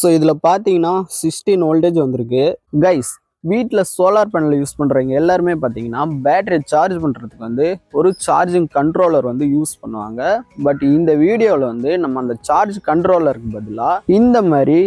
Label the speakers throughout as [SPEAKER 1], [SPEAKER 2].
[SPEAKER 1] So இதில் பார்த்தீங்கன்னா sixteen voltage வந்திருக்கு. கைஸ் வீட்டில் சோலார் பேனல் யூஸ் பண்ணுறவங்க எல்லாருமே பார்த்தீங்கன்னா பேட்டரி சார்ஜ் பண்ணுறதுக்கு வந்து ஒரு சார்ஜிங் கண்ட்ரோலர் வந்து யூஸ் பண்ணுவாங்க. பட் இந்த வீடியோவில் வந்து நம்ம அந்த சார்ஜ் கண்ட்ரோலருக்கு பதிலாக இந்த மாதிரி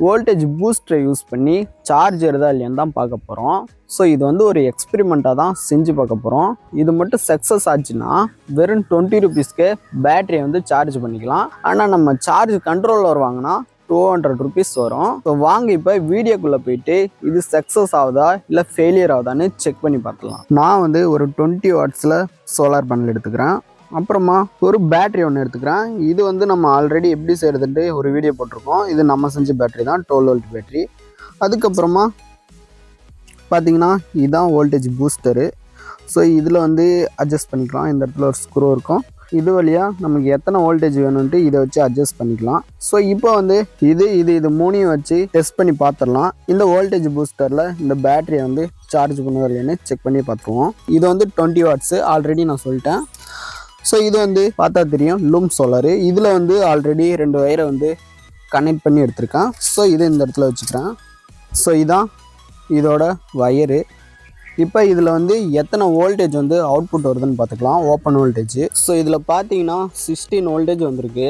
[SPEAKER 1] வோல்டேஜ் பூஸ்டரை யூஸ் பண்ணி சார்ஜ் ஏறுதா இல்லையான்னு தான் பார்க்க போகிறோம் ஸோ இது வந்து ஒரு எக்ஸ்பெரிமெண்ட்டாக தான் செஞ்சு பார்க்க போகிறோம் இது மட்டும் சக்ஸஸ் ஆச்சுன்னா வெறும் டுவெண்ட்டி ருபீஸ்க்கு பேட்டரியை வந்து சார்ஜ் பண்ணிக்கலாம். ஆனால் நம்ம சார்ஜ் கண்ட்ரோலர் வாங்கினா டூ ஹண்ட்ரட் ருபீஸ் வரும். ஸோ வாங்க இப்போ வீடியோக்குள்ளே போயிட்டு இது சக்ஸஸ் ஆகுதா இல்லை ஃபெயிலியர் ஆகுதான்னு செக் பண்ணி பார்க்கலாம் நான் வந்து ஒரு டுவெண்ட்டி வாட்ஸில் சோலார் பேனல் எடுத்துக்கிறேன். அப்புறமா ஒரு பேட்டரி ஒன்று எடுத்துக்கிறேன். இது வந்து நம்ம ஆல்ரெடி எப்படி செய்கிறதுன்ட்டு ஒரு வீடியோ போட்டிருக்கோம். இது நம்ம செஞ்ச பேட்டரி தான் டுவெல் வோல்ட் பேட்டரி அதுக்கப்புறமா பார்த்தீங்கன்னா இதுதான் வோல்டேஜ் பூஸ்டரு ஸோ இதில் வந்து அட்ஜஸ்ட் பண்ணிக்கலாம். இந்த இடத்துல ஒரு ஸ்க்ரூ இருக்கும். இது வழியாக நமக்கு எத்தனை வோல்டேஜ் வேணும்ன்ட்டு இதை வச்சு அட்ஜஸ்ட் பண்ணிக்கலாம். ஸோ இப்போ வந்து இது இது இது மூணையும் வச்சு டெஸ்ட் பண்ணி பார்த்துடலாம். இந்த வோல்டேஜ் பூஸ்டரில் இந்த பேட்டரியை வந்து சார்ஜ் பண்ணுவார் இல்லைன்னு செக் பண்ணி பார்த்துருவோம். இது வந்து டுவெண்ட்டி வாட்ஸு ஆல்ரெடி நான் சொல்லிட்டேன். ஸோ இது வந்து பார்த்தா தெரியும் லூம் சோலாரு இதில் வந்து ஆல்ரெடி ரெண்டு வயரை வந்து கனெக்ட் பண்ணி எடுத்திருக்கேன். ஸோ இது இந்த இடத்துல வச்சுக்கிறேன். ஸோ இதான் இதோட வயரு இப்போ இதில் வந்து எத்தனை வோல்டேஜ் வந்து அவுட்புட் வருதுன்னு பார்த்துக்கலாம். ஓப்பன் வோல்டேஜ் ஸோ இதில் பார்த்தீங்கன்னா சிக்ஸ்டீன் வோல்டேஜ் வந்திருக்கு.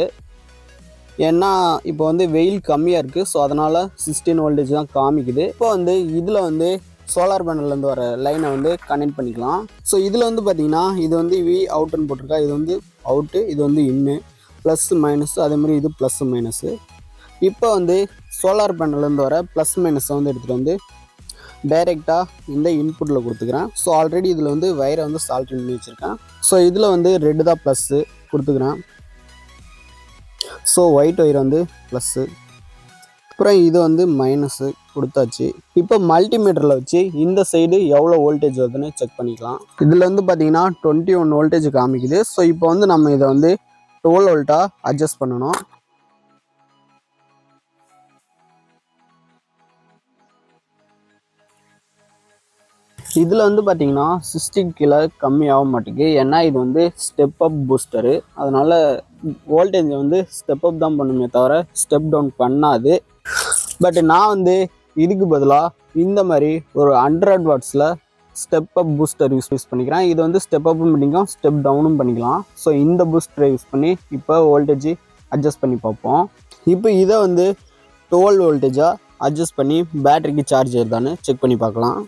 [SPEAKER 1] ஏன்னா இப்போ வந்து வெயில் கம்மியாக இருக்குது ஸோ அதனால் சிக்ஸ்டீன் வோல்டேஜ் தான் காமிக்குது. இப்போ வந்து இதில் வந்து சோலார் பேனல்லேருந்து வர லைனை வந்து கனெக்ட் பண்ணிக்கலாம். ஸோ இதில் வந்து பார்த்தீங்கன்னா இது வந்து வி அவுட்டுன்னு போட்டிருக்கா. இது வந்து அவுட்டு இது வந்து இன்னு ப்ளஸ் மைனஸ் அதேமாதிரி இது ப்ளஸ் மைனஸு இப்போ வந்து சோலார் பேனல்லேருந்து வர ப்ளஸ் மைனஸை வந்து எடுத்துகிட்டு வந்து டைரெக்டாக இந்த இன்புட்டில் கொடுத்துக்கிறேன். ஸோ ஆல்ரெடி இதில் வந்து வயரை வந்து சால்ட் பண்ணி வச்சுருக்கேன். ஸோ இதில் வந்து ரெட்டு தான் ப்ளஸ்ஸு கொடுத்துக்கிறேன். ஸோ ஒயிட் ஒயர் வந்து ப்ளஸ்ஸு அப்புறம் இது வந்து மைனஸு கொடுத்தாச்சு. இப்போ மல்டிமீட்டரில் வச்சு இந்த சைடு எவ்வளோ வோல்டேஜ் வருதுன்னு செக் பண்ணிக்கலாம். இதில் வந்து பார்த்தீங்கன்னா டுவெண்ட்டி ஒன் வோல்டேஜ் காமிக்குது. ஸோ இப்போ வந்து நம்ம இதை வந்து டுவெல் வோல்ட்டாக அட்ஜஸ்ட் பண்ணணும். இதில் வந்து பார்த்தீங்கன்னா சிக்ஸ்டிக் கீழே கம்மியாக மாட்டேங்குது. ஏன்னா இது வந்து ஸ்டெப் அப் பூஸ்டரு அதனால் வோல்டேஜ் வந்து ஸ்டெப் அப் தான் பண்ணுமே தவிர ஸ்டெப் டவுன் பண்ணாது. பட் நான் வந்து இதுக்கு பதிலாக இந்த மாதிரி ஒரு hundred வாட்ஸில் step up booster use use பண்ணிக்கிறேன். இது வந்து ஸ்டெப் அப்பும் பண்ணிக்கலாம் ஸ்டெப் டவுனும் பண்ணிக்கலாம். ஸோ இந்த பூஸ்டரை யூஸ் பண்ணி இப்போ வோல்டேஜ் அட்ஜஸ்ட் பண்ணி பார்ப்போம். இப்போ இதை வந்து டுவெல் வோல்டேஜாக அட்ஜஸ்ட் பண்ணி பேட்டரிக்கு சார்ஜ் ஏறுதான்னு செக் பண்ணி பார்க்கலாம்.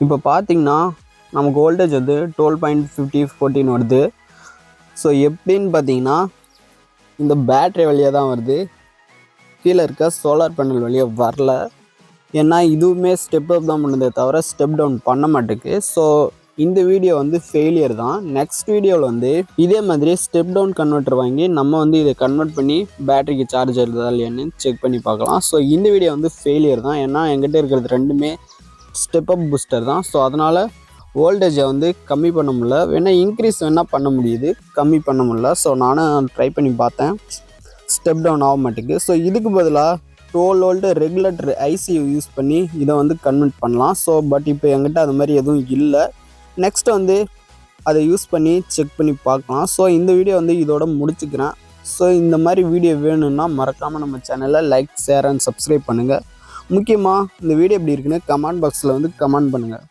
[SPEAKER 1] இப்போ பார்த்தீங்கன்னா நமக்கு வோல்டேஜ் வந்து டுவெல் பாயிண்ட் ஃபிஃப்டி ஃபோர்டீன் வருது. ஸோ எப்படின்னு பார்த்தீங்கன்னா இந்த பேட்ரி வழியாக தான் வருது. கீழே இருக்க சோலார் பேனல் வழியாக வரல. ஏன்னா இதுவுமே ஸ்டெப் அப் தான் பண்ணுதே தவிர ஸ்டெப் டவுன் பண்ண மாட்டேக்கு ஸோ இந்த வீடியோ வந்து ஃபெயிலியர் தான். நெக்ஸ்ட் வீடியோவில் வந்து இதே மாதிரி ஸ்டெப் டவுன் கன்வெர்ட்டர் வாங்கி நம்ம வந்து இதை கன்வெர்ட் பண்ணி பேட்டரிக்கு சார்ஜ் எழுதா இல்லையான்னு செக் பண்ணி பார்க்கலாம். ஸோ இந்த வீடியோ வந்து ஃபெயிலியர் தான். ஏன்னா எங்கிட்ட இருக்கிறது ரெண்டுமே ஸ்டெப் அப் பூஸ்டர் தான். ஸோ அதனால் வோல்டேஜை வந்து கம்மி பண்ண முடியல. வேணால் இன்க்ரீஸ் வேணால் பண்ண முடியுது. கம்மி பண்ண முடியல. ஸோ நானும் ட்ரை பண்ணி பார்த்தேன். ஸ்டெப் டவுன் ஆக மாட்டேங்குது. ஸோ இதுக்கு பதிலாக twelve volt regulator IC use பண்ணி இதை வந்து கன்வெர்ட் பண்ணலாம். ஸோ பட் இப்போ என்கிட்ட அது மாதிரி எதுவும் இல்லை. நெக்ஸ்ட் வந்து அதை யூஸ் பண்ணி செக் பண்ணி பார்க்கலாம். ஸோ இந்த வீடியோ வந்து இதோட முடிச்சுக்கிறேன். ஸோ இந்த மாதிரி வீடியோ வேணும்னா மறக்காமல் நம்ம சேனலை லைக் ஷேர் அண்ட் சப்ஸ்கிரைப் பண்ணுங்கள் முக்கியமாக இந்த வீடியோ எப்படி இருக்குன்னு கமெண்ட் பாக்ஸில் வந்து கமெண்ட் பண்ணுங்கள்